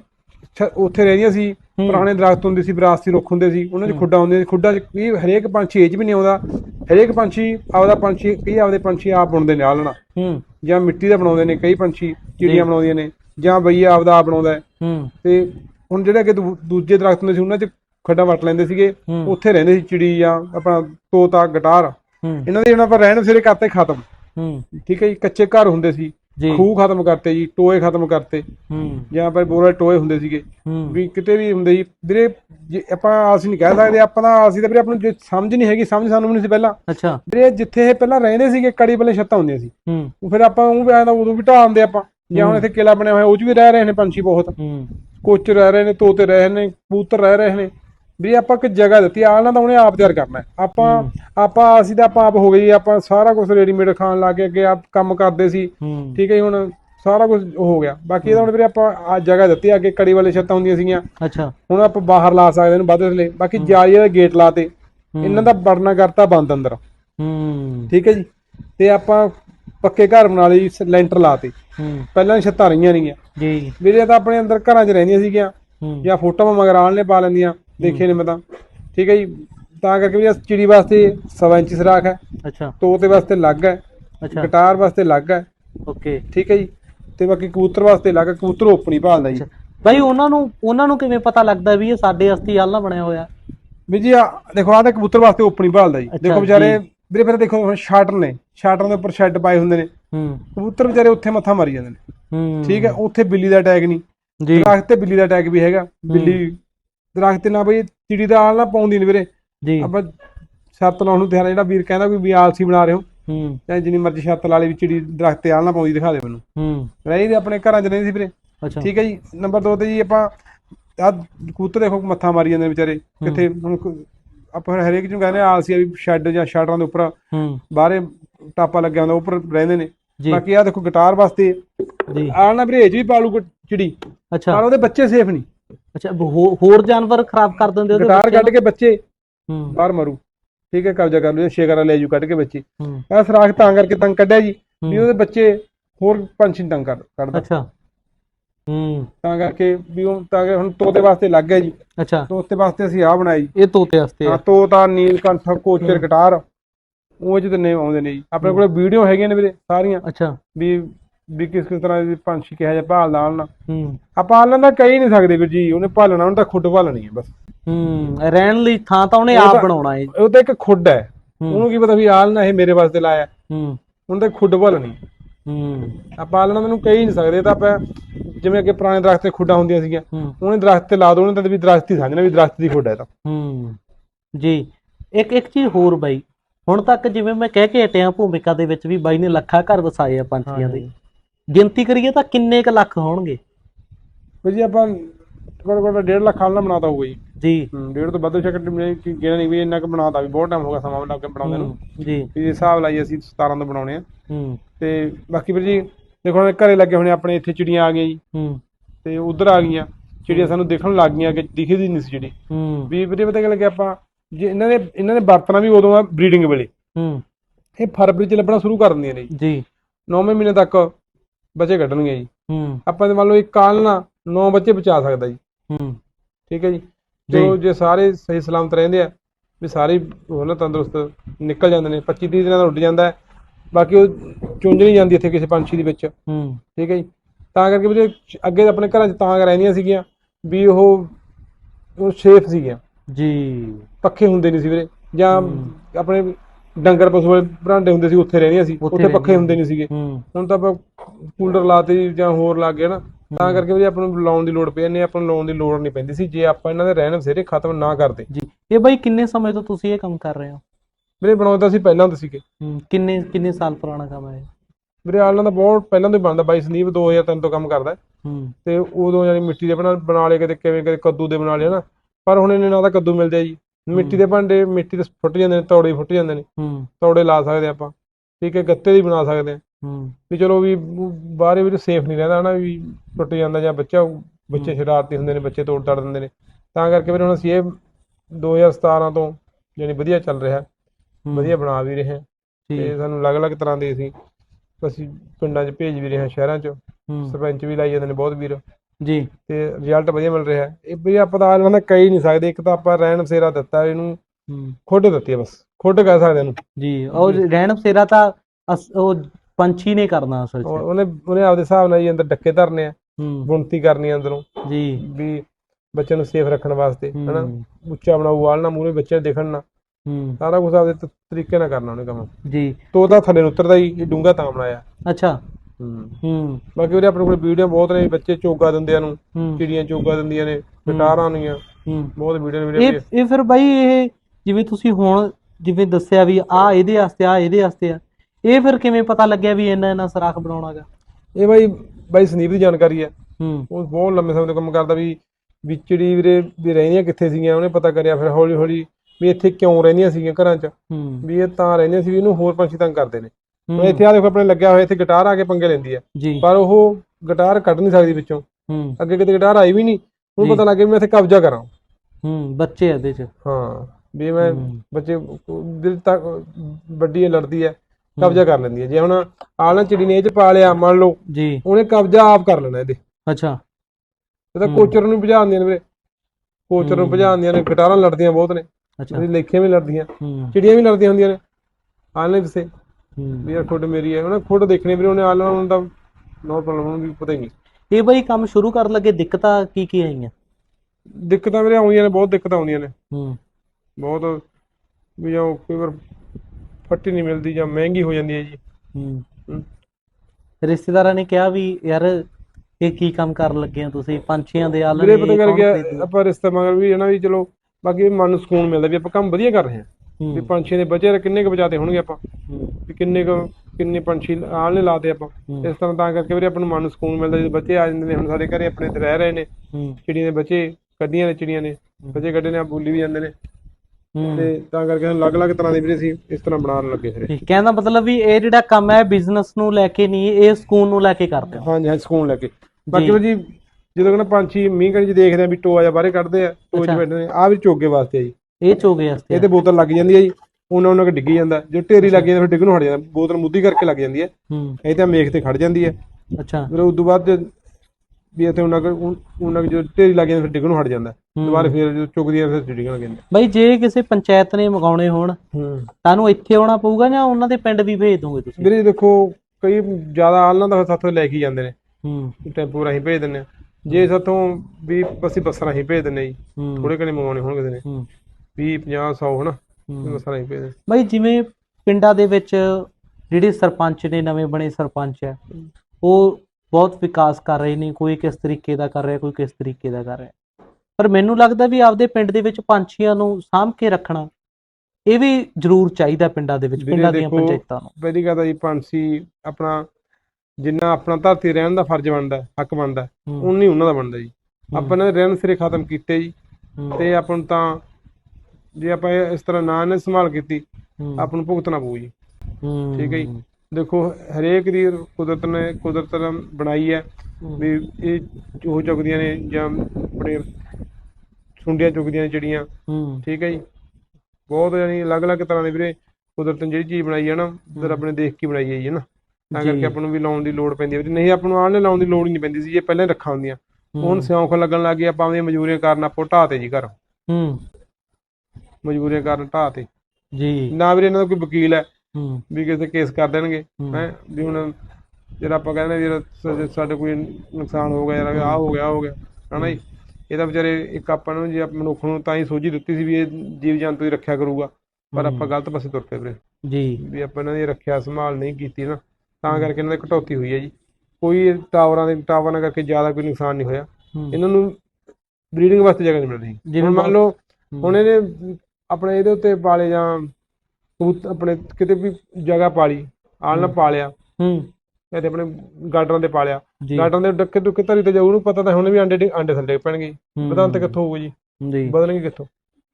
ਉੱਥੇ ਰਹਿੰਦੀਆਂ ਸੀ। ਪੁਰਾਣੇ ਦਰਖਤ ਹੁੰਦੇ ਸੀ ਵਿਰਾਸਤੀ ਰੁੱਖ ਹੁੰਦੇ ਸੀ ਉਹਨਾਂ 'ਚ ਖੁੱਡਾਂ ਹੁੰਦੀਆਂ ਸੀ। ਖੁੱਡਾਂ 'ਚ ਵੀ ਹਰੇਕ ਪੰਛੀ 'ਚ ਵੀ ਨਹੀਂ ਆਉਂਦਾ। ਹਰੇਕ ਪੰਛੀ ਆਪਦਾ ਪੰਛੀ ਕਈ ਆਪਦੇ ਪੰਛੀ ਆਪ ਬੁਣਦੇ ਨੇ ਆਲਣਾ। ਹੂੰ। ਜਾਂ ਮਿੱਟੀ ਦਾ ਬਣਾਉਂਦੇ ਨੇ ਕਈ ਪੰਛੀ। ਚਿੜੀਆਂ ਬਣਾਉਂਦੀਆਂ ਨੇ ਜਾਂ ਬਈਆ ਆਪਦਾ ਆਪ ਬਣਾਉਂਦਾ ਹੈ। ਹੂੰ। ਤੇ ਹੁਣ ਜਿਹੜੇ ਅੱਗੇ ਦੂ- ਦੂਜੇ ਦਰਖਤ ਹੁੰਦੇ ਸੀ ਉਹਨਾਂ 'ਚ ਖੱਡਾਂ ਵੱਟ ਲੈਂਦੇ ਸੀਗੇ। ਉੱਥੇ ਰਹਿੰਦੇ ਸੀ ਚਿੜੀ ਜਾਂ ਆਪਣਾ ਤੋਤਾ ਗਟਾਰ। ਇਹਨਾਂ ਦੇ ਹੁਣ ਆਪਾਂ ਰਹਿਣ ਸਿਰੇ ਕਰਤੇ ਖਤਮ। ਹੂੰ। ਠੀਕ ਹੈ ਜੀ ਕੱਚੇ ਘਰ ਹੁੰਦੇ ਸੀ। ਜੀ। ਖੂਹ ਖਤਮ ਕਰਤੇ ਜੀ ਟੋਏ ਖਤਮ ਕਰਤੇ। ਹੂੰ। ਜਾਂ ਪਰ ਬੋਰਾ ਟੋਏ ਹੁੰਦੇ ਸੀਗੇ। ਵੀ ਕਿਤੇ ਵੀ ਹੁੰਦੇ ਜੀ ਵੀਰੇ ਜੇ ਆਪਾਂ ਅਸੀਂ ਨਹੀਂ ਕਹਿ ਸਕਦੇ ਆਪਾਂ ਤਾਂ ਅਸੀਂ ਤਾਂ ਵੀਰੇ ਆਪਾਂ ਨੂੰ ਜੇ ਸਮਝ ਨਹੀਂ ਹੈਗੀ ਸਮਝ ਸਾਨੂੰ ਵੀ ਨਹੀਂ ਸੀ ਪਹਿਲਾਂ। ਅੱਛਾ। ਵੀਰੇ ਜਿੱਥੇ ਇਹ ਪਹਿਲਾਂ ਰਹਿੰਦੇ ਸੀਗੇ ਕੜੀ ਵਾਲੇ ਛੱਤਾਂ ਹੁੰਦੀਆਂ ਸੀ। ਹੂੰ। ਉਹ ਫਿਰ ਆਪਾਂ ਉਹ ਵੀ ਆਇਆ ਉਦੋਂ ਵੀ ਢਾਹ ਆਉਂਦੇ ਆਪਾਂ। ਜਾਂ ਹੁਣ ਇੱਥੇ ਕਿਲਾ ਬਣਿਆ ਹੋਇਆ ਉਹ 'ਚ ਵੀ ਰਹਿ ਰਹੇ ਨੇ ਪੰਛੀ ਬਹੁਤ। ਹੂੰ। ਕੋਚ ਰਹਿ ਰਹੇ ਨੇ ਤੋਤੇ ਰਹਿ ਰਹੇ ਨੇ ਕਬੂਤਰ ਰਹਿ ਰਹੇ ਨੇ। ਵੀ ਆਪਾਂ ਇੱਕ ਜਗ੍ਹਾ ਦਿੱਤੀ ਆ ਇਹਨਾਂ ਦਾ ਉਹਨੇ ਆਪ ਤਿਆਰ ਕਰਨਾ। ਆਪਾਂ ਆਪਾਂ ਅਸੀਂ ਤਾਂ ਆਪਾਂ ਆਪ ਹੋ ਗਏ ਜੀ ਆਪਾਂ ਸਾਰਾ ਕੁਝ ਰੈਡੀਮੇਡ ਖਾਣ ਲੱਗ ਗਏ ਅੱਗੇ ਆਪ ਕੰਮ ਕਰਦੇ ਸੀ। ਠੀਕ ਹੈ ਜੀ ਹੁਣ ਸਾਰਾ ਕੁਝ ਹੋ ਗਿਆ। ਬਾਕੀ ਇਹਦਾ ਹੁਣ ਵੀਰੇ ਆਪਾਂ ਆ ਜਗ੍ਹਾ ਦਿੱਤੀ ਅੱਗੇ ਕੜੀ ਵਾਲੇ ਛੱਤਾਂ ਹੁੰਦੀਆਂ ਸੀਗੀਆਂ। ਅੱਛਾ। ਹੁਣ ਆਪਾਂ ਬਾਹਰ ਲਾ ਸਕਦੇ ਇਹਨੂੰ ਵੱਧ ਥਲੇ ਬਾਕੀ ਜਾਲੀ ਦੇ ਗੇਟ ਲਾਤੇ। ਇਹਨਾਂ ਦਾ ਵੜਨਾ ਕਰਤਾ ਬੰਦ ਅੰਦਰ। ਹੂੰ। ਠੀਕ ਹੈ ਜੀ। ਤੇ ਆਪਾਂ ਪੱਕੇ ਘਰ ਬਣਾ ਲਈ ਲੈਂਟਰ ਲਾਤੇ। ਹੂੰ। ਪਹਿਲਾਂ ਛੱਤਾਂ ਰਹੀਆਂ ਨਹੀਂਆਂ ਜੀ। ਵੀਰੇ ਤਾਂ ਆਪਣੇ ਅੰਦਰ ਘਰਾਂ 'ਚ ਰਹਿੰਦੀਆਂ ਸੀਗੀਆਂ। ਜਾਂ ਫੋਟੋਆਂ ਮਗਰਾਲ ਨੇ ਪਾ ਲੈਂਦੀਆਂ। ਦੇਖੇ ਨੇ ਮੈਂ ਤਾਂ। ਠੀਕ ਹੈ ਜੀ। ਤਾਂ ਕਰਕੇ ਵੀ ਚਿੜੀ ਵਾਸਤੇ 100 ਇੰਚੀ ਸਰਾਖ ਹੈ। ਅੱਛਾ। ਤੋਤੇ ਵਾਸਤੇ ਅਲੱਗ ਹੈ। ਅੱਛਾ। ਗਟਾਰ ਵਾਸਤੇ ਅਲੱਗ ਹੈ। ਓਕੇ। ਠੀਕ ਹੈ ਜੀ। ਤੇ ਬਾਕੀ ਕਬੂਤਰ ਵਾਸਤੇ ਅਲੱਗ ਕਬੂਤਰ ਓਪਣੀ ਭਾਲਦਾ ਜੀ। ਬਾਈ ਉਹਨਾਂ ਨੂੰ ਉਹਨਾਂ ਨੂੰ ਕਿਵੇਂ ਪਤਾ ਲੱਗਦਾ ਵੀ ਇਹ ਸਾਡੇ ਵਾਸਤੇ ਆਲਣਾ ਬਣਿਆ ਹੋਇਆ? ਵੀ ਜੀ ਆ ਦੇਖੋ ਆਹ ਤਾਂ ਕਬੂਤਰ ਵਾਸਤੇ ਓਪਣੀ ਭਾਲਦਾ ਜੀ। ਦੇਖੋ ਵਿਚਾਰੇ। ਵੀਰੇ ਫਿਰ ਦੇਖੋ ਹੁਣ ਸ਼ਾਰਟਰ ਨੇ। ਸ਼ਾਰਟਰ ਦੇ ਉੱਪਰ ਸ਼ੈੱਡ ਪਾਏ ਹੁੰਦੇ ਨੇ। ਹੂੰ। ਕਬੂਤਰ ਵਿਚਾਰੇ ਉੱਥੇ ਮੱਥਾ ਮਾਰੀ ਜਾਂਦੇ ਨੇ। ਹੂੰ। ਠੀਕ ਹੈ। ਉੱਥੇ ਬਿੱਲੀ ਦਾ ਅਟੈਕ ਨਹੀਂ। ਜੀ। ਦਰਖਤ ਤੇ ਬਿੱਲੀ ਦਾ ਅਟੈਕ ਵੀ ਹੈਗਾ। ਬਿੱਲੀ ਦਰਖਤ ਨਾ ਬਈ ਚਿੜੀ ਦਾ ਆਲ ਨਾ ਪਾਉਂਦੀ ਨਹੀਂ ਵੀਰੇ। ਜੀ। ਆਪਾਂ ਛੱਤ ਲਾਉਣ ਨੂੰ ਤਿਆਰ ਜਿਹੜਾ ਵੀਰ ਕਹਿੰਦਾ ਕੋਈ ਵੀ ਆਲਸੀ ਬਣਾ ਰਹੇ ਹੋ। ਹੂੰ। ਚਾਹੇ ਜਿੰਨੀ ਮਰਜ਼ੀ ਛੱਤ ਲਾ ਲਈ ਵੀ ਚਿੜੀ ਦਰਖਤ ਤੇ ਆਲ ਨਾ ਪਾਉਂਦੀ ਦਿਖਾ ਦੇ ਮੈਨੂੰ। ਹੂੰ। ਰਹੀ ਦੇ ਆਪਣੇ ਘਰਾਂ 'ਚ ਰਹਿੰਦੀ ਸੀ ਵੀਰੇ। ਅੱਛਾ। ਠੀਕ ਹੈ ਜੀ। ਨੰਬਰ 2 ਤੇ ਜੀ ਆਪਾਂ ਆ ਕਬੂਤਰ ਦੇਖੋ ਮੱਥਾ ਮਾਰੀ ਜਾਂਦੇ ਵਿਚਾਰੇ। ਕਿੱਥੇ ਹੁਣ ਆਪਾਂ ਹਰੇਕ ਨੂੰ ਕਹਿੰਦੇ ਆਲਸੀ ਆ ਵੀ ਸ਼ੈੱਡ ਜਾਂ ਸ਼ਟਰਾਂ ਦੇ ਉੱਪਰ ਹੂੰ। ਬਾਹਰੇ ਟਾਪਾ ਲੱਗਿਆ ਹੁੰਦਾ ਉੱਪਰ ਰਹਿੰਦੇ ਨੇ। ਬਾਕੀ ਆ ਦੇਖੋ ਗਿਟਾਰ ਵਾਸਤੇ ਜੀ। ਆਲ ਨਾ ਵੀਰੇ ਵੀ ਪਾਲੂ ਚਿੜੀ। ਅੱਛਾ। ਪਰ ਉਹਦੇ ਬੱਚੇ ਸੇਫ ਨਹੀਂ ਅੱਛਾ ਹੋ- ਹੋਰ ਜਾਨਵਰ ਖਰਾਬ ਕਰ ਦਿੰਦੇ ਉਹਦੇ ਗਿਟਾਰ ਕੱਢ ਕੇ ਬੱਚੇ ਹੂੰ। ਬਾਹਰ ਮਾਰੂ। ਠੀਕ ਹੈ ਕਬਜ਼ਾ ਕਰ ਲਿਓ ਸ਼ੇਕਰਾ ਲੈ ਜੂ ਕੱਢ ਕੇ ਬੱਚੇ। ਹੂੰ। ਇਹ ਸਰਾਖ ਤਾਂ ਕਰਕੇ ਤੰਗ ਕੱਢਿਆ ਜੀ ਵੀ ਹੂੰ। ਉਹਦੇ ਬੱਚੇ ਹੋਰ ਪੰਛੀ ਨੂੰ ਤੰਗ ਕਰ ਕੱਢਦਾ ਅੱਛਾ। ਹੂੰ। ਤਾਂ ਕਰਕੇ ਵੀ ਉਹ ਤਾਂ ਕਿ ਹੁਣ ਤੋਤੇ ਵਾਸਤੇ ਲੱਗ ਗਿਆ ਜੀ। ਅੱਛਾ। ਤੋਤੇ ਵਾਸਤੇ ਅਸੀਂ ਆ ਬਣਾਈ ਇਹ ਤੋਤੇ ਵਾਸਤੇ ਹਾਂ ਆ ਤੋਤਾ ਨੀਲਕੰਠ ਕੋਚਰ ਗਿਟਾਰ ਉਹ ਜਿਹੇ ਨੇ ਆਉਂਦੇ ਨੇ ਜੀ। ਆਪਣੇ ਕੋਲੇ ਵੀਡੀਓ ਹੈਗੀਆਂ ਨੇ ਵੀਰੇ ਸਾਰੀਆਂ। ਅੱਛਾ। ਵੀ ਵੀ ਕਿਸ ਕਿਸ ਤਰ੍ਹਾਂ ਦੀ ਪੰਛੀ ਕਿਹਾ ਜਾ ਭਾਲਦਾ ਆਲਣਾ ਹੂੰ। ਆਪਾਂ ਆਲਣ ਦਾ ਕਹੀ ਨਹੀਂ ਸਕਦੇ ਵੀਰ ਜੀ ਉਹਨੇ ਭਾਲਣਾ ਉਹਨੇ ਤਾਂ ਖੁੱਡ ਭਾਲਣੀ ਹੈ ਬਸ। ਹੂੰ ਰਹਿਣ ਲਈ ਥਾਂ ਤਾਂ ਉਹਨੇ ਉਹ ਆਪ ਬਣਾਉਣਾ ਹੈ। ਉਹ ਤਾਂ ਇੱਕ ਖੁੱਡ ਹੈ। ਉਹਨੂੰ ਕੀ ਪਤਾ ਵੀ ਆਲਣਾ ਇਹ ਮੇਰੇ ਵਾਸਤੇ ਲਾਇਆ। ਹੂੰ। ਉਹਨੇ ਤਾਂ ਖੁੱਡ ਭਾਲਣੀ। ਹੂੰ। ਆਪਾਂ ਆਲਣਾ ਮੈਨੂੰ ਕਹੀ ਨਹੀਂ ਸਕਦੇ ਤਾਂ ਆਪਾਂ ਜਿਵੇਂ ਅੱਗੇ ਪੁਰਾਣੇ ਦਰਖਤ ਤੇ ਖੁੱਡਾਂ ਹੁੰਦੀਆਂ ਸੀਗੀਆਂ ਉਹਨੇ ਦਰਖਤ ਤੇ ਲਾ ਦੋ ਉਹਨੇ ਤਾਂ ਵੀ ਦਰਖਤ ਹੀ ਸਮਝਣਾ ਵੀ ਦਰਖਤ ਦੀ ਖੁੱਡ ਹੈ ਤਾਂ। ਹੂੰ। ਜੀ ਇੱਕ ਇੱਕ ਚੀਜ਼ ਹੋਰ ਬਾਈ। ਹੁਣ ਤੱਕ ਜਿਵੇਂ ਮੈਂ ਕਹਿ ਕੇ ਹਟਿਆ ਭੂਮਿਕਾ ਦੇ ਵਿੱਚ ਵੀ ਬਾਈ ਨੇ ਲੱਖਾਂ ਘਰ ਵਸਾਏ ਆ ਪੰਛੀਆਂ ਦੇ। ਗਿਣਤੀ ਕਰੀਏ ਤਾਂ ਕਿੰਨੇ ਕੁ ਲੱਖ ਹੋਣਗੇ? ਵੀ ਜੀ ਆਪਾਂ ਕੋਲ ਕੋਲ 1.5 ਲੱਖ ਆਲਣਾ ਬਣਾਤਾ ਹੋਊਗਾ ਜੀ। ਜੀ। ਹੂੰ, ਡੇਢ ਤੋਂ ਵੱਧ ਸ਼ਕਟ ਮੈਂ ਕਿ ਗਿਣਾ ਨਹੀਂ ਵੀ ਇੰਨਾ ਕੁ ਬਣਾਤਾ ਵੀ ਬਹੁਤ ਟਾਈਮ ਹੋ ਗਿਆ ਸਮਾਂ ਲੱਗ ਕੇ ਬਣਾਉਂਦੇ ਨੂੰ। ਜੀ। ਵੀ ਜੇ ਹਿਸਾਬ ਲਾਈ ਅਸੀਂ 17 ਤੋਂ ਬਣਾਉਣੇ ਆ। ਹੂੰ। ਤੇ ਬਾਕੀ ਵੀਰ ਜੀ ਦੇਖੋ ਹੁਣ ਘਰੇ ਲੱਗੇ ਹੋਣੇ ਆਪਣੇ ਇੱਥੇ ਚਿੜੀਆਂ ਆ ਗਈਆਂ ਜੀ। ਹੂੰ। ਤੇ ਉਧਰ ਆ ਗਈਆਂ ਚਿੜੀਆਂ ਸਾਨੂੰ ਦੇਖਣ ਲੱਗ ਗਈਆਂ ਕਿ ਦਿਖਦੀ ਨਹੀਂ ਸੀ ਚਿੜੀ ਹੂੰ। ਵੀ ਵੀਰੇ ਪਤਾ ਕਿ ਲੱਗਿਆ ਆਪਾਂ ਜੇ ਇਹਨਾਂ ਦੇ ਇਹਨਾਂ ਦੇ ਵਰਤਣਾ ਵੀ ਉਦੋਂ ਆ ਬਰੀਡਿੰਗ ਵੇਲੇ। ਹੂੰ। ਇਹ ਫਰਵਰੀ ਚ ਲੱਭਣਾ ਸ਼ੁਰੂ ਕਰ ਦਿੰਦੀਆਂ ਨੇ ਜੀ। ਜੀ। 9ਵੇਂ ਮਹੀਨੇ ਤੱਕ ਬੱਚੇ ਕੱਢਣਗੇ ਜੀ। ਹੂੰ। ਆਪਾਂ ਦੇ ਮੰਨ ਲਓ ਇੱਕ ਕਾਲ ਨਾ 9 ਬੱਚੇ ਬਚਾ ਸਕਦਾ ਜੀ। ਹੂੰ। ਠੀਕ ਹੈ ਜੀ? ਜੋ ਜੇ। ਸਾਰੇ ਸਹੀ ਸਲਾਮਤ ਰਹਿੰਦੇ ਆ ਵੀ ਸਾਰੇ ਹੀ ਉਹ ਨਾ ਤੰਦਰੁਸਤ ਨਿਕਲ ਜਾਂਦੇ ਨੇ 25 30 ਦਿਨਾਂ ਦਾ ਉੱਡ ਜਾਂਦਾ ਬਾਕੀ ਉਹ ਚੁੰਝ ਨਹੀਂ ਜਾਂਦੀ ਇੱਥੇ ਕਿਸੇ ਪੰਛੀ ਦੇ ਵਿੱਚ। ਹੂੰ। ਠੀਕ ਹੈ ਜੀ? ਤਾਂ ਕਰਕੇ ਵੀਰੇ ਅੱਗੇ ਆਪਣੇ ਘਰਾਂ 'ਚ ਤਾਂ ਰਹਿੰਦੀਆਂ ਸੀਗੀਆਂ ਵੀ ਉਹ ਉਹ ਸੇਫ ਸੀਗੀਆਂ। ਜੀ। ਪੱਖੇ ਹੁੰਦੇ ਨਹੀਂ ਸੀ ਵੀਰੇ। ਜਾਂ ਆਪਣੇ ਡੰਗਰ ਪਸ਼ੂ ਵਾਲੇ ਬਰਾਂਡੇ ਹੁੰਦੇ ਸੀ ਉੱਥੇ ਰਹਿੰਦੀਆਂ ਸੀ। ਉੱਥੇ ਪੱਖੇ ਹੁੰਦੇ ਨਹੀਂ ਸੀਗੇ। ਹੁਣ ਤਾਂ ਆਪਾਂ ਕੂਲਰ ਲਾਤੇ ਜੀ ਹੋਰ ਲਾ ਗਏ ਨਾ ਤਾਂ ਕਰਕੇ ਵੀ ਆਪਾਂ ਨੂੰ ਲਾਉਣ ਦੀ ਲੋੜ ਪਈ ਨਹੀਂ ਆਪਾਂ ਨੂੰ ਲਾਉਣ ਦੀ ਲੋੜ ਨਹੀਂ ਪੈਂਦੀ ਸੀ ਜੇ ਆਪਾਂ ਇਹਨਾਂ ਦੇ ਰਹਿਣ ਬਸੇਰੇ ਖਤਮ ਨਾ ਕਰਦੇ। ਜੀ ਇਹ ਬਾਈ ਕਿੰਨੇ ਸਮੇਂ ਤੋਂ ਤੁਸੀਂ ਇਹ ਕੰਮ ਕਰ ਰਹੇ ਹੋ? ਵੀਰੇ ਬਣਾਉਂਦਾ ਸੀ ਪਹਿਲਾਂ ਤੋਂ ਸੀਗੇ। ਕਿੰਨੇ ਕਿੰਨੇ ਸਾਲ ਪੁਰਾਣਾ ਕੰਮ ਹੈ? ਵੀਰੇ ਆਲਣਾ ਦਾ ਬਹੁਤ ਪਹਿਲਾਂ ਤੋਂ ਬਣਦਾ ਬਾਈ ਸੰਦੀਪ 2003 ਤੋਂ ਕੰਮ ਕਰਦਾ। ਤੇ ਉਦੋਂ ਯਾਨੀ ਮਿੱਟੀ ਦੇ ਬਣਾ ਬਣਾ ਲਏ ਕਦੇ ਕਿਵੇਂ ਕਦੇ ਕੱਦੂ ਦੇ ਬਣਾ ਲਏ ਨਾ ਪਰ ਹੁਣ ਇਹਨੇ ਨਾ ਤਾਂ ਕੱਦੂ ਮਿਲਦੇ ਆ ਜੀ। ਮਿੱਟੀ ਦੇ ਭਾਂਡੇ ਮਿੱਟੀ ਦੇ ਫੁੱਟ ਜਾਂਦੇ ਨੇ ਤੌੜੇ ਫੁੱਟ ਜਾਂਦੇ ਨੇ। ਤੌੜੇ ਲਾ ਸਕਦੇ ਆਪਾਂ। ਠੀਕ ਹੈ ਗੱਤੇ ਦੀ ਬਣਾ ਸਕਦੇ ਆ। ਹੂੰ। ਵੀ ਚਲੋ ਵੀ ਬਾਹਰੇ ਵੀ ਸੇਫ ਨਹੀਂ ਰਹਿੰਦਾ ਹਨਾ ਵੀ ਟੁੱਟ ਜਾਂਦਾ ਜਾਂ ਬੱਚਾ ਬੱਚੇ ਸ਼ਰਾਰਤੀ ਹੁੰਦੇ ਨੇ ਬੱਚੇ ਤੋੜ ਤੜ ਦਿੰਦੇ ਨੇ। ਤਾਂ ਕਰਕੇ ਫਿਰ ਹੁਣ ਅਸੀਂ ਇਹ 2017 ਤੋਂ ਯਾਨੀ ਵਧੀਆ ਚੱਲ ਰਿਹਾ ਵਧੀਆ ਬਣਾ ਵੀ ਰਹੇ ਤੇ ਸਾਨੂੰ ਅਲੱਗ-ਅਲੱਗ ਤਰ੍ਹਾਂ ਦੇ ਅਸੀਂ ਅਸੀਂ ਪਿੰਡਾਂ 'ਚ ਭੇਜ ਵੀ ਰਹੇ ਹਾਂ ਸ਼ਹਿਰਾਂ 'ਚ। ਸਰਪੰਚ ਵੀ ਲਾਈ ਜਾਂਦੇ ਨੇ ਬਹੁਤ ਵੀਰ। ਜੀ। ਤੇ ਰਿਜ਼ਲਟ ਵਧੀਆ ਮਿਲ ਰਿਹਾ ਇਹ ਵੀ ਆਪਾਂ ਤਾਂ ਆਲਣਾ ਦਾ ਕਹੀ ਨਹੀਂ ਸਕਦੇ ਇੱਕ ਤਾਂ ਆਪਾਂ ਰਹਿਣ ਬਸੇਰਾ ਦਿੱਤਾ ਇਹਨੂੰ ਖੁੱਡ ਦਿੱਤੀ ਬਸ। ਖੁੱਡ ਕਹਿ ਸਕਦੇ ਇਹਨੂੰ। ਜੀ ਉਹ ਰਹਿਣ ਬਸੇਰਾ ਤਾਂ ਉਹ ਪੰਛੀ ਨੇ ਕਰਨਾ ਅਸਲ 'ਚ। ਉਹਨੇ ਉਹਨੇ ਆਪਦੇ ਹਿਸਾਬ ਨਾਲ ਹੀ ਅੰਦਰ ਡੱਕੇ ਧਰਨੇ ਆ। ਹੂੰ। ਬੁਣਤੀ ਕਰਨੀ ਆ ਅੰਦਰੋਂ। ਜੀ। ਵੀ ਬੱਚੇ ਨੂੰ ਸੇਫ ਰੱਖਣ ਵਾਸਤੇ ਹਨਾ? ਹੂੰ ਉੱਚਾ ਬਣਾਊ ਆਲਣਾ ਮੂਰੇ ਬੱਚੇ ਨੂੰ ਦਿਖਣ ਨਾ। ਹੂੰ। ਸਾਰਾ ਕੁਝ ਆਪਦੇ ਤ- ਤਰੀਕੇ ਨਾਲ ਕਰਨਾ ਉਹਨੇ ਕੰਮ। ਜੀ। ਤੋਤਾ ਥੱਲੇ ਨੂੰ ਉਤਰਦਾ ਹੀ ਡੂੰਗਾ ਤਾਂ ਬਣਾਇਆ। ਅੱਛਾ। ਹੂੰ। ਹੂੰ। ਬਾਕੀ ਉਹਦੇ ਆਪਣੇ ਕੋਲ ਵੀਡੀਓ ਬਹੁਤ ਨੇ ਬੱਚੇ ਚੋਗਾ ਦਿੰਦੇ ਆ ਨੂੰ ਹੂੰ। ਚਿੜੀਆਂ ਚੋਗਾ ਦਿੰਦੀਆਂ ਨੇ ਗਟਾਰਾਂ ਨੀਆਂ ਹੂੰ। ਬਹੁਤ ਵੀਡੀਓ ਨੇ ਇਹ ਇਹ ਫਿਰ ਬਾਈ ਇਹ ਜਿਵੇਂ ਤੁਸੀਂ ਹੁਣ ਜਿਵੇਂ ਦੱਸਿਆ ਵੀ ਆ ਇਹਦੇ ਵਾਸਤੇ ਆ ਇਹਦੇ ਵਾਸਤੇ ਆ ਇਹ ਫਿਰ ਕਿਵੇਂ ਪਤਾ ਲੱਗਿਆ ਵੀ ਇੰਨਾ ਇੰਨਾ ਸਰਾਖ ਬਣਾਉਣਾਗਾ? ਇਹ ਬਾਈ ਬਾਈ ਸੰਦੀਪ ਦੀ ਜਾਣਕਾਰੀ ਹੈ ਹੂੰ। ਉਹ ਬਹੁਤ ਲੰਮੇ ਸਮੇਂ ਤੋਂ ਕੰਮ ਕਰਦਾ ਵੀ ਵੀ ਚਿੜੀ ਵੀਰੇ ਵੀ ਰਹਿੰਦੀਆਂ ਕਿੱਥੇ ਸੀਗੀਆਂ ਉਹਨੇ ਪਤਾ ਕਰਿਆ ਫਿਰ ਹੌਲੀ ਹੌਲੀ ਵੀ ਇੱਥੇ ਕਿਉਂ ਰਹਿੰਦੀਆਂ ਸੀਗੀਆਂ ਘਰਾਂ 'ਚ। ਹੂੰ। ਵੀ ਇਹ ਤਾਂ ਰਹਿੰਦੀਆਂ ਸੀ ਵੀ ਇਹਨੂੰ ਹੋਰ ਪੰਛੀ ਤੰਗ ਕਰਦੇ ਨੇ। ਹੁਣ ਇੱਥੇ ਆ ਦੇਖੋ ਆਪਣੇ ਲੱਗਿਆ ਹੋਇਆ ਇੱਥੇ ਗਿਟਾਰ ਆ ਕੇ ਪੰਗੇ ਲੈਂਦੀ ਜੀ। ਪਰ ਉਹ ਗਿਟਾਰ ਕੱਢ ਨਹੀਂ ਸਕਦੀ ਵਿੱਚੋਂ। ਹੂੰ। ਅੱਗੇ ਕਿਤੇ ਗਿਟਾਰ ਆਈ ਵੀ ਨਹੀਂ। ਉਹਨੂੰ ਪਤਾ ਲੱਗ ਗਿਆ ਵੀ ਮੈਂ ਇੱਥੇ ਕਬਜ਼ਾ ਕਰਾਂ। ਹੂੰ ਬੱਚੇ ਆ ਇਹਦੇ ਚ। ਹਾਂ ਵੀ ਮੈਂ ਬੱਚੇ ਦਿਲ ਤੱਕ ਵੱਡੀ ਲੜਦੀ ਹੈ ਕਬਜ਼ਾ ਕਰ ਲੈਂਦੀ ਹੈ। ਜੇ ਹੁਣ ਆਲਣਾ ਚਿੜੀ ਨੇ ਇਹ ਚ ਪਾ ਲਿਆ ਮੰਨ ਲਓ ਜੀ। ਉਹਨੇ ਕਬਜ਼ਾ ਆਪ ਕਰ ਲੈਣਾ ਇਹਦੇ। ਅੱਛਾ। ਇਹ ਤਾਂ। ਕੋਚਰ ਨੂੰ ਭਜਾ ਦਿੰਦੀਆਂ ਨੇ ਵੀਰੇ। ਕੋਚਰ ਨੂੰ ਹੂੰ। ਭਜਾ ਦਿੰਦੀਆਂ ਨੇ ਗਿਟਾਰਾਂ ਲੜਦੀਆਂ ਬਹੁਤ ਨੇ। ਅੱਛਾ। ਲੇਖੀਆਂ ਵੀ ਲੜਦੀਆਂ ਚਿੜੀਆਂ ਵੀ ਲੜਦੀਆਂ ਹੁੰਦੀਆਂ ਨੇ। ਆਲਣੇ ਕਿਸੇ ਵੀ ਹੂੰ। ਯਾਰ ਖੁੱਡ ਮੇਰੀ ਹੈ। ਉਹਨੇ ਖੁੱਡ ਦੇਖਣੀ ਵੀਰੇ ਉਹਨੇ ਆਲਣਾ ਉਹਨੂੰ ਤਾਂ ਨੋ ਪ੍ਰੋਬਲਮ ਉਹਨੂੰ ਵੀ ਪਤਾ ਹੀ ਨਹੀਂ। ਇਹ ਬਾਈ ਕੰਮ ਸ਼ੁਰੂ ਕਰਨ ਲੱਗੇ ਦਿੱਕਤਾਂ ਕੀ ਕੀ ਆਈਆਂ? ਦਿੱਕਤਾਂ ਵੀਰੇ ਆਉਂਦੀਆਂ ਨੇ ਬਹੁਤ ਦਿੱਕਤਾਂ ਆਉਂਦੀਆਂ ਨੇ। ਹੂੰ। ਬਹੁਤ ਵੀ ਜਾਂ ਕਈ ਵਾਰ ਫੱਟੀ ਨਹੀਂ ਮਿਲਦੀ ਜਾਂ ਮਹਿੰਗੀ ਹੋ ਜਾਂਦੀ ਹੈ ਜੀ। ਹੂੰ। ਹੂੰ। ਰਿਸ਼ਤੇਦਾਰਾਂ ਨੇ ਕਿਹਾ ਵੀ ਯਾਰ ਇਹ ਕੀ ਕੰਮ ਕਰਨ ਲੱਗੇ ਆ ਤੁਸੀਂ? ਪੰਛੀਆਂ ਦੇ ਆਲਣੇ ਵੀਰੇ ਪਤਾ ਕਰ ਗਿਆ? ਆਪਾਂ ਰਿਸ਼ਤਾ ਮਗਰ ਵੀ ਹੈ ਨਾ ਵੀ ਚਲੋ ਬਾਕੀ ਮਨ ਨੂੰ ਸਕੂਨ ਮਿਲਦਾ ਵੀ ਆਪਾਂ ਕੰਮ ਵਧੀਆ ਕਰ ਰਹੇ ਹਾਂ। ਹੂੰ, ਵੀ ਪੰਛੀਆਂ ਦੇ ਬੱਚੇ ਕਿੰਨੇ ਕੁ ਬਚਾਤੇ ਹੋਣਗੇ ਆਪਾਂ? ਹੂੰ, ਵੀ ਕਿੰਨੇ ਕੁ ਕਿੰਨੇ ਪੰਛੀ ਆਲਣੇ ਲਾਤੇ ਆਪਾਂ? ਹੂੰ, ਇਸ ਤਰ੍ਹਾਂ ਤਾਂ ਕਰਕੇ ਵੀਰੇ ਆਪਾਂ ਨੂੰ ਮਨ ਨੂੰ ਸਕੂਨ ਮਿਲਦਾ ਜਦੋਂ ਬੱਚੇ ਆ ਜਾਂਦੇ ਨੇ ਹੁਣ ਸਾਡੇ ਘਰੇ ਆਪਣੇ ਇੱਥੇ ਰਹਿ ਰਹੇ ਨੇ। ਹੂੰ, ਚਿੜੀਆਂ ਦੇ ਬੱਚੇ ਕੱਢੀਆਂ ਨੇ ਚਿੜੀਆਂ ਨੇ। ਬੱਚੇ ਕੱਢੇ ਨੇ ਆ ਬੋਲੀ ਵੀ ਜਾਂਦੇ ਨੇ। ਹੂੰ। ਤੇ ਤਾਂ ਕਰਕੇ ਸਾਨੂੰ ਅਲੱਗ-ਅਲੱਗ ਤਰ੍ਹਾਂ ਦੇ ਵੀਰੇ ਅਸੀਂ ਇਸ ਤਰ੍ਹਾਂ ਬਣਾਉਣ ਲੱਗੇ ਫਿਰ। ਠੀਕ ਕਹਿੰਦਾ ਮਤਲਬ ਵੀ ਇਹ ਜਿਹੜਾ ਕੰਮ ਹੈ ਬਿਜ਼ਨਸ ਨੂੰ ਲੈ ਕੇ ਨਹੀਂ ਇਹ ਸਕੂਨ ਨੂੰ ਲੈ ਕੇ ਕਰਦੇ ਹੋ? ਹਾਂਜੀ ਹਾਂ ਸਕੂਨ ਲੈ ਕੇ। ਬਾਕੀ ਵੀਰ ਜੀ ਜਦੋਂ ਕਹਿੰਦਾ ਪੰਛੀ ਮੀਂਹ ਕਣੀ ਚ ਦੇਖਦੇ ਆ ਵੀ ਟੋਆ ਜਾਂ ਬਾਹਰੇ ਕੱਢਦੇ ਆ ਟੋਏ ਚ। ਬੈਠਦੇ ਨੇ ਆ ਵੀ ਚੋਗੇ ਵਾਸਤੇ ਆ ਜੀ। ਇਹ ਚੋਗੇ ਵਾਸਤੇ ਇਹ ਤੇ ਬੋਤਲ ਲੱਗ ਜਾਂਦੀ ਹੈ ਜੀ ਉਹਨਾਂ ਉਹਨਾਂ ਕੇ ਡਿੱਗੀ ਜਾਂਦਾ। ਜੋ ਢੇਰੀ ਲੱਗ ਜਾਂਦਾ ਫਿਰ ਡਿੱਗਣ ਨੂੰ ਹਟ ਜਾਂਦਾ। ਬੋਤਲ ਮੁੱਦੀ ਕਰਕੇ ਲੱਗ ਜਾਂਦੀ ਹੈ ਹੂੰ। ਇਹ ਤਾਂ ਮੇਖ ਤੇ ਖੜ ਜਾਂਦੀ ਹੈ ਅੱਛਾ। ਫਿਰ ਉਸ ਤੋਂ ਬਾਅਦ ਵੀ ਇੱਥੇ ਉਹਨਾਂ ਕੋ ਉਹਨਾਂ ਜੋ ਢੇਰੀ ਲੱਗ ਜਾਂਦਾ ਫਿਰ ਡਿੱਗਣ ਨੂੰ ਹਟ ਜਾਂਦਾ। ਦੁਬਾਰਾ ਫਿਰ ਜਦੋਂ ਚੁੱਕਦੀ ਆ ਫਿਰ ਡਿੱਗਣ ਲੱਗ ਜਾਂਦਾ ਬਈ ਜੇ ਕਿਸੇ ਪੰਚਾਇਤ ਨੇ ਮਗਾਉਣੇ ਹੋਣ ਹੂੰ। ਤੁਹਾਨੂੰ ਇੱਥੇ ਆਉਣਾ ਪਊਗਾ ਜਾਂ ਉਹਨਾਂ ਦੇ ਪਿੰਡ ਵੀ ਭੇਜ ਦੋਗੇ ਤੁਸੀਂ? ਵੀਰੇ ਦੇਖੋ ਕਈ ਜ਼ਿਆਦਾ ਆਲਣਾ ਦਾ ਸਾਥੋਂ ਲੈ ਕੇ ਹੀ ਜਾਂਦੇ ਨੇ। ਹੂੰ। ਟੈਂਪੂ ਰਾਹੀਂ ਭੇਜ ਦਿੰਦੇ ਆ। ਜੇ ਸਾਥੋਂ ਵੀ ਅਸੀਂ ਬੱਸਾਂ ਰਾਹੀਂ ਭੇਜ ਦਿੰਦੇ ਆ ਜੀ ਹੂੰ। ਥੋੜੇ ਕਣੇ ਮੰਗਾਉਣੇ ਹੋਣ ਕਿਸੇ ਨੇ। ਹੂੰ। 20 50 100 ਹਨਾ ਹੂੰ। ਬੱਸਾਂ ਰਾਹੀਂ ਭੇਜ ਦਿੰਦੇ। ਬਈ ਜਿਵੇਂ ਪਿੰਡਾਂ ਦੇ ਵਿੱਚ ਜਿਹੜੇ ਸਰਪੰਚ ਨੇ ਨਵੇਂ ਬਣੇ ਸਰਪੰਚ ਹੈ ਉਹ ਬਹੁਤ ਵਿਕਾਸ ਕਰ ਰਹੇ ਨੇ ਕੋਈ ਕਿਸ ਤਰੀਕੇ ਦਾ ਕਰ ਰਿਹਾ ਕੋਈ ਕਿਸ ਤਰੀਕੇ ਦਾ ਕਰ ਰਿਹਾ। ਪਰ ਮੈਨੂੰ ਲੱਗਦਾ ਵੀ ਆਪਦੇ ਪਿੰਡ ਦੇ ਵਿੱਚ ਪੰਛੀਆਂ ਨੂੰ ਸਾਂਭ ਕੇ ਰੱਖਣਾ ਇਹ ਵੀ ਜ਼ਰੂਰ ਚਾਹੀਦਾ ਪਿੰਡਾਂ ਦੇ ਵਿੱਚ ਪਿੰਡਾਂ ਦੀਆਂ ਪੰਚਾਇਤਾਂ ਨੂੰ। ਪਹਿਲੀ ਗੱਲ ਤਾਂ ਜੀ ਪੰਛੀ ਆਪਣਾ ਜਿੰਨਾ ਆਪਣਾ ਧਰਤੀ ਰਹਿਣ ਦਾ ਫਰਜ਼ ਬਣਦਾ ਹੱਕ ਬਣਦਾ ਉਨੀ ਉਹਨਾਂ ਦਾ ਬਣਦਾ ਜੀ। ਆਪਾਂ ਨੇ ਰਹਿਣ ਸਿਰੇ ਖਤਮ ਕੀਤੇ ਜੀ ਤੇ ਆਪਾਂ ਨੂੰ ਤਾਂ ਜੇ ਆਪਾਂ ਇਸ ਤਰ੍ਹਾਂ ਨਾ ਨੇ ਸੰਭਾਲ ਕੀਤੀ ਆਪਾਂ ਨੂੰ ਭੁਗਤਣਾ ਪਊ ਜੀ। ਠੀਕ ਹੈ ਜੀ। ਦੇਖੋ ਹਰੇਕ ਦੀ ਕੁਦਰਤ ਨੇ ਕੁਦਰਤ ਨੇ ਬਣਾਈ ਹੈ ਵੀ ਇਹ ਉਹ ਚੁਗਦੀਆਂ ਨੇ ਜਾਂ ਆਪਣੇ ਸੁੰਡੀਆਂ ਚੁਗਦੀਆਂ ਨੇ ਚਿੜੀਆਂ। ਠੀਕ ਹੈ ਜੀ? ਬਹੁਤ ਯਾਨੀ ਅਲੱਗ-ਅਲੱਗ ਤਰ੍ਹਾਂ ਦੇ ਵੀਰੇ ਕੁਦਰਤ ਨੇ ਜਿਹੜੀ ਚੀਜ਼ ਬਣਾਈ ਹੈ ਨਾ ਤੇ ਰੱਬ ਨੇ ਦੇਖ ਕੇ ਬਣਾਈ ਹੈ ਜੀ ਨਾ। ਤਾਂ। ਕਰਕੇ ਆਪਾਂ ਨੂੰ ਵੀ ਲਾਉਣ ਦੀ ਲੋੜ ਪੈਂਦੀ ਹੈ ਨਹੀਂ ਆਪਾਂ ਨੂੰ ਆਣ ਲਾਉਣ ਦੀ ਲੋੜ ਹੀ ਨਹੀਂ ਪੈਂਦੀ ਸੀ ਜੇ ਪਹਿਲਾਂ ਰੱਖਾਂ ਹੁੰਦੀਆਂ। ਹੁਣ ਸਿਉਂਖ ਲੱਗਣ ਲੱਗ ਗਈ ਆਪਾਂ ਆਪਣੀਆਂ ਮਜਬੂਰੀਆਂ ਕਾਰਨ ਆਪੋ ਢਾਹ ਤੇ ਜੀ ਘਰ। ਹੂੰ। ਮਜਬੂਰੀਆਂ ਕਾਰਨ ਢਾਹ ਤੇ। ਜੀ। ਨਾ ਵੀਰੇ ਇਹਨਾਂ ਦਾ ਕੋਈ ਵਕੀਲ ਹੂੰ। ਵੀ ਕਿਸੇ ਕੇਸ ਕਰ ਦੇਣਗੇ ਹੂੰ, ਵੀ ਹੁਣ ਜਿਹੜਾ ਆਪਾਂ ਕਹਿੰਦੇ ਵੀ ਸਾਡੇ ਕੋਈ ਨੁਕਸਾਨ ਹੋ ਗਿਆ ਯਾਰ ਆਹ ਹੋ ਗਿਆ ਹੋ ਗਿਆ ਹਨਾ ਜੀ? ਇਹ ਤਾਂ ਵਿਚਾਰੇ ਇੱਕ ਆਪਾਂ ਨੂੰ ਜੇ ਮਨੁੱਖ ਨੂੰ ਤਾਂ ਹੀ ਸੋਝੀ ਦਿੱਤੀ ਸੀ ਵੀ ਇਹ ਜੀਵ ਜੰਤੂ ਦੀ ਰੱਖਿਆ ਕਰੂਗਾ ਪਰ ਆਪਾਂ ਗਲਤ ਪਾਸੇ ਤੁਰ ਪਏ ਵੀਰੇ। ਜੀ। ਵੀ ਆਪਾਂ ਇਹਨਾਂ ਦੀ ਰੱਖਿਆ ਸੰਭਾਲ ਨਹੀਂ ਕੀਤੀ ਨਾ ਤਾਂ ਕਰਕੇ ਇਹਨਾਂ ਦੀ ਕਟੌਤੀ ਹੋਈ ਹੈ ਜੀ। ਕੋਈ ਟਾਵਰਾਂ ਦੇ ਟਾਵਰਾਂ ਕਰਕੇ ਜ਼ਿਆਦਾ ਕੋਈ ਨੁਕਸਾਨ ਨਹੀਂ ਹੋਇਆ। ਇਹਨਾਂ ਨੂੰ ਬਰੀਡਿੰਗ ਵਾਸਤੇ ਜਗ੍ਹਾ ਨਹੀਂ ਮਿਲ ਰਹੀ ਜਿਵੇਂ ਮੰਨ ਲਓ ਹੁਣ ਇਹਦੇ ਆਪਣੇ ਇਹਦੇ ਉੱਤੇ ਪਾਲੇ ਜਾਂ ਕਬੂਤ ਆਪਣੇ ਕਿਤੇ ਵੀ ਜਗ੍ਹਾ ਪਾਲੀ ਆਲਣਾ ਪਾਲਿਆ। ਹੂੰ। ਇੱਥੇ ਆਪਣੇ ਗਾਰਡਨਾਂ ਤੇ ਪਾਲਿਆ। ਜੀ। ਗਾਰਡਨ ਦੇ ਡੱਕੇ ਡੁੱਕੇ ਧਰੀ ਤੇ ਜਾਊ ਉਹਨੂੰ ਪਤਾ ਤਾਂ ਹੁਣ ਵੀ ਅੰਡੇ ਡੇ- ਅੰਡੇ ਥੱਲੇ ਪੈਣਗੇ ਹੂੰ, ਬਦਾਂਤ ਕਿੱਥੋਂ ਹੋਊ ਜੀ। ਜੀ। ਬਦਲਣਗੇ ਕਿੱਥੋਂ?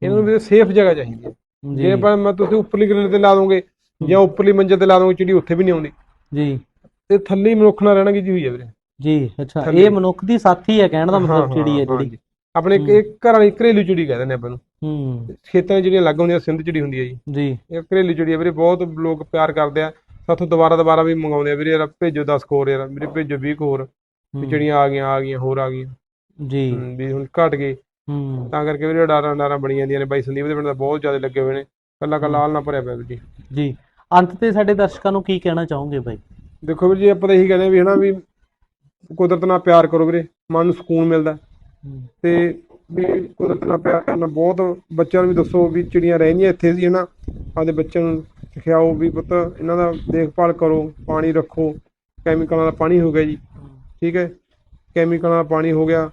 ਇਹਨਾਂ ਨੂੰ ਵੀ ਸੇਫ ਜਗ੍ਹਾ ਚਾਹੀਦੀ ਹੈ। ਜੀ। ਜੇ ਆਪਾਂ ਮੈਂ ਤੁਸੀਂ ਉੱਪਰਲੀ ਗ੍ਰਿਲ ਤੇ ਲਾ ਦੋਗੇ ਜਾਂ ਉੱਪਰਲੀ ਮੰਜ਼ਲ ਤੇ ਲਾ ਦੋਗੇ ਚਿੜੀ ਉੱਥੇ ਵੀ ਨਹੀਂ ਆਉਂਦੀ। ਜੀ। ਤੇ ਥੱਲੇ ਹੀ ਮਨੁੱਖ ਨਾਲ ਰਹਿਣਗੇ ਜੀ ਹੋਈ ਹੈ ਵੀਰੇ। ਜੀ ਅੱਛਾ। ਥੱਲੇ। ਇਹ ਮਨੁੱਖ ਦੀ ਸਾਥੀ ਹੈ ਕਹਿਣ ਦਾ ਹਾਂ, ਮਤਲਬ ਹਾਂ, ਚਿੜੀ ਹੈ ਹਾਂ ਜਿਹੜੀ। ਜੀ। ਆਪਣੇ ਇੱਕ- ਇੱਕ ਘਰਾਂ ਦੀ ਘਰੇਲੂ ਚਿੜੀ ਕਹਿੰਦੇ ਨੇ ਆਪਾਂ ਨੂੰ ਹੂੰ। ਖੇਤਾਂ 'ਚ ਜਿਹੜੀਆਂ ਲੱਗ ਹੁੰਦੀਆਂ ਸਿੰਧ ਚਿੜੀ ਹੁੰਦੀ ਹੈ ਜੀ। ਜੀ। ਇਹ ਘਰੇਲੂ ਚਿੜੀ ਹੈ ਵੀਰੇ ਬਹੁਤ ਲੋਕ ਪਿਆਰ ਕਰਦੇ ਆ। ਸਾਥੋਂ ਦੁਬਾਰਾ ਦੁਬਾਰਾ ਵੀ ਮੰਗਾਉਂਦੇ ਆ। ਵੀਰੇ ਯਾਰ ਭੇਜੋ 10 ਹੋਰ ਯਾਰ ਵੀਰੇ ਭੇਜੋ 20 ਹੋਰ। ਵੀ ਚਿੜੀਆਂ ਆ ਗਈਆਂ ਆ ਗਈਆਂ ਹੋਰ ਆ ਗਈਆਂ। ਜੀ। ਹਮ, ਵੀ ਹੁਣ ਘਟ ਗਏ। ਹੂੰ। ਤਾਂ ਕਰਕੇ ਵੀਰੇ ਡਾਰਾਂ ਡਾਰਾਂ ਬਣੀ ਜਾਂਦੀਆਂ ਨੇ ਬਾਈ ਸੰਦੀਪ ਦੇ ਪਿੰਡ ਦਾ ਬਹੁਤ ਜ਼ਿਆਦਾ ਲੱਗੇ ਹੋਏ ਨੇ। ਕੱਲਾ ਕੱਲਾ ਆਲ ਨਾ ਭਰਿਆ ਪਿਆ ਵੀਰ ਜੀ। ਜੀ। ਅੰਤ ਤੇ ਸਾਡੇ ਦਰਸ਼ਕਾਂ ਨੂੰ ਕੀ ਕਹਿਣਾ ਚਾਹੋਗੇ ਬਾਈ? ਦੇਖੋ ਵੀਰ ਜੀ ਆਪਾਂ ਤਾਂ ਇਹੀ ਕਹਿੰਦੇ ਆ ਵੀ ਹਨਾ ਵੀ ਕੁਦਰਤ ਨਾਲ ਪਿਆਰ ਕਰੋ ਵੀਰੇ। ਮਨ ਨੂੰ ਸਕੂਨ ਮਿਲਦਾ। ਤੇ ਵੀ ਕੁਦਰਤ ਨਾਲ ਪਿਆਰ ਕਰਨਾ। ਬਹੁਤ ਬੱਚਿਆਂ ਨੂੰ ਵੀ ਦੱਸੋ ਵੀ ਚਿੜੀਆਂ ਰਹਿੰਦੀਆਂ ਇੱਥੇ ਸੀ ਹਨਾ? ਆਪਦੇ ਬੱਚਿਆਂ ਨੂੰ ਸਿਖਾਓ ਵੀ ਪੁੱਤ ਇਹਨਾਂ ਦਾ ਦੇਖਭਾਲ ਕਰੋ ਪਾਣੀ ਰੱਖੋ। ਕੈਮੀਕਲਾਂ ਦਾ ਪਾਣੀ ਹੋ ਗਿਆ ਜੀ ਠੀਕ ਹੈ? ਕੈਮੀਕਲਾਂ ਦਾ ਪਾਣੀ ਹੋ ਗਿਆ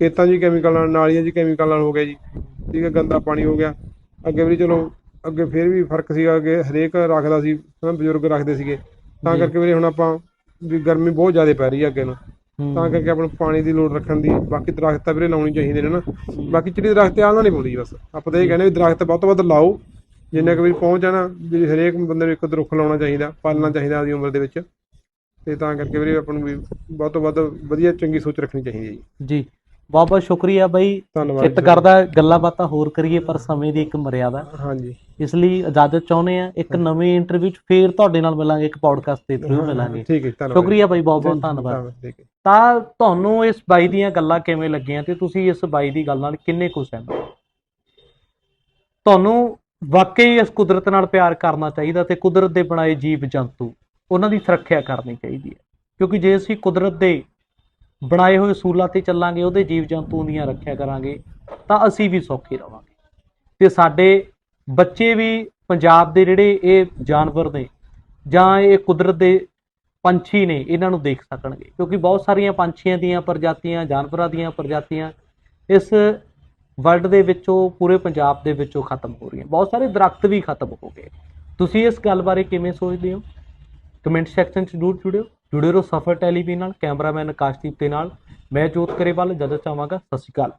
ਖੇਤਾਂ 'ਚ ਕੈਮੀਕਲ ਨਾਲ ਨਾਲੀਆਂ 'ਚ ਕੈਮੀਕਲ ਨਾਲ ਹੋ ਗਿਆ ਜੀ ਠੀਕ ਹੈ? ਗੰਦਾ ਪਾਣੀ ਹੋ ਗਿਆ। ਅੱਗੇ ਵੀ ਚਲੋ ਅੱਗੇ ਫਿਰ ਵੀ ਫ਼ਰਕ ਸੀਗਾ ਅੱਗੇ ਹਰੇਕ ਰੱਖਦਾ ਸੀ ਬਜ਼ੁਰਗ ਰੱਖਦੇ ਸੀਗੇ। ਤਾਂ। ਕਰਕੇ ਵੀਰੇ ਹੁਣ ਆਪਾਂ ਵੀ ਗਰਮੀ ਬਹੁਤ ਜ਼ਿਆਦਾ ਪੈ ਰਹੀ ਹੈ ਅੱਗੇ ਨੂੰ। ਤਾਂ ਕਰਕੇ ਆਪਾਂ ਨੂੰ ਪਾਣੀ ਦੀ ਲੋੜ ਰੱਖਣ ਦੀ ਬਾਕੀ ਦਰਖਤ ਤਾਂ ਵੀਰੇ ਲਾਉਣੀ ਚਾਹੀਦੇ ਨੇ ਨਾ। ਬਾਕੀ ਜਿਹੜੀ ਦਰਖਤ ਆਲਣਾ ਨਹੀਂ ਪਾਉਂਦੀ ਬਸ। ਆਪਾਂ ਤਾਂ ਇਹ ਕਹਿੰਦੇ ਵੀ ਦਰਖਤ ਵੱਧ ਤੋਂ ਵੱਧ ਲਾਓ ਜਿੰਨਾ ਕੁ ਵੀ ਪਹੁੰਚ ਜਾਣਾ ਵੀ ਹਰੇਕ ਬੰਦੇ ਨੂੰ ਇੱਕ ਦੋ ਰੁੱਖ ਲਾਉਣਾ ਚਾਹੀਦਾ ਪਾਲਣਾ ਚਾਹੀਦਾ ਆਪਦੀ ਉਮਰ ਦੇ ਵਿੱਚ। ਤੇ ਤਾਂ ਕਰਕੇ ਵੀਰੇ ਆਪਾਂ ਨੂੰ ਵੀ ਵੱਧ ਤੋਂ ਵੱਧ ਵਧੀਆ ਚੰਗੀ ਸੋਚ ਰੱਖਣੀ ਚਾਹੀਦੀ ਹੈ ਜੀ। ਜੀ ਬਹੁਤ ਬਹੁਤ ਸ਼ੁਕਰੀਆ ਬਾਈ। ਧੰਨਵਾਦ ਚਿੱਤ। ਕਰਦਾ ਗੱਲਾਂ ਬਾਤਾਂ ਹੋਰ ਕਰੀਏ ਪਰ ਸਮੇਂ ਦੀ ਇੱਕ ਮਰਿਆਦਾ। ਹਾਂਜੀ। ਇਸ ਲਈ ਇਜਾਜ਼ਤ ਚਾਹੁੰਦੇ ਆ ਇੱਕ ਨਵੇਂ ਇੰਟਰਵਿਊ ਚ ਫੇਰ ਤੁਹਾਡੇ ਨਾਲ ਮਿਲਾਂਗੇ ਇੱਕ ਪੌਡਕਾਸਟ ਦੇ ਥਰੂ ਮਿਲਾਂਗੇ। ਠੀਕ ਹੈ ਧੰਨਵਾਦ ਸ਼ੁਕਰੀਆ ਬਾਈ ਬਹੁਤ ਬਹੁਤ ਧੰਨਵਾਦ। ਤਾਂ ਤੁਹਾਨੂੰ ਇਸ ਬਾਈ ਦੀਆਂ ਗੱਲਾਂ ਕਿਵੇਂ ਲੱਗੀਆਂ ਤੇ ਤੁਸੀਂ ਇਸ ਬਾਈ ਦੀ ਗੱਲ ਨਾਲ ਕਿੰਨੇ ਕੁ ਸਹਿਮਤ ਹੋ? ਤੁਹਾਨੂੰ ਵਾਕਈ ਇਸ ਕੁਦਰਤ ਨਾਲ ਪਿਆਰ ਕਰਨਾ ਚਾਹੀਦਾ ਤੇ ਕੁਦਰਤ ਦੇ ਬਣਾਏ ਜੀਵ ਜੰਤੂ ਉਹਨਾਂ ਦੀ ਸੁਰੱਖਿਆ ਕਰਨੀ ਚਾਹੀਦੀ ਹੈ। ਕਿਉਂਕਿ ਜੇ ਅਸੀਂ ਕੁਦਰਤ ਦੇ ਬਣਾਏ ਹੋਏ ਅਸੂਲਾਂ ਤੇ ਚੱਲਾਂਗੇ ਉਹਦੇ ਜੀਵ ਜੰਤੂ ਦੀਆਂ ਰੱਖਿਆ ਕਰਾਂਗੇ ਤਾਂ ਅਸੀਂ ਵੀ ਸੌਖੇ ਰਵਾਂਗੇ। ਤੇ ਸਾਡੇ ਬੱਚੇ ਵੀ ਪੰਜਾਬ ਦੇ ਜਿਹੜੇ ਇਹ ਜਾਨਵਰ ਨੇ ਜਾਂ ਇਹ ਕੁਦਰਤ ਦੇ ਪੰਛੀ ਨੇ, ਇਹਨਾਂ ਨੂੰ ਦੇਖ ਸਕਣਗੇ। ਕਿਉਂਕਿ ਬਹੁਤ ਸਾਰੀਆਂ ਪੰਛੀਆਂ ਦੀਆਂ ਪ੍ਰਜਾਤੀਆਂ, ਜਾਨਵਰਾਂ ਦੀਆਂ ਪ੍ਰਜਾਤੀਆਂ ਇਸ ਵਰਲਡ ਦੇ ਵਿੱਚੋਂ, ਪੂਰੇ ਪੰਜਾਬ ਦੇ ਵਿੱਚੋਂ ਖਤਮ ਹੋ ਰਹੀਆਂ। ਬਹੁਤ ਸਾਰੇ ਦਰਖਤ ਵੀ ਖਤਮ ਹੋ ਗਏ। ਤੁਸੀਂ ਇਸ ਗੱਲ ਬਾਰੇ ਕਿਵੇਂ ਸੋਚਦੇ ਹੋ? ਕਮੈਂਟ ਸੈਕਸ਼ਨ 'ਚ ਜ਼ਰੂਰ ਜੁੜਿਓ। ਜੁੜੇ ਰਹੋ ਸਫਰ ਟੈਲੀਵਿਜ਼ਨ ਨਾਲ, ਕੈਮਰਾਮੈਨ ਆਕਾਸ਼ਦੀਪ ਦੇ ਨਾਲ। ਮੈਂ ਜੋਤ ਕਰੇਵਾਲ, ਜਦ ਚਾਹਾਂਗਾ, ਸਤਿ ਸ਼੍ਰੀ ਅਕਾਲ।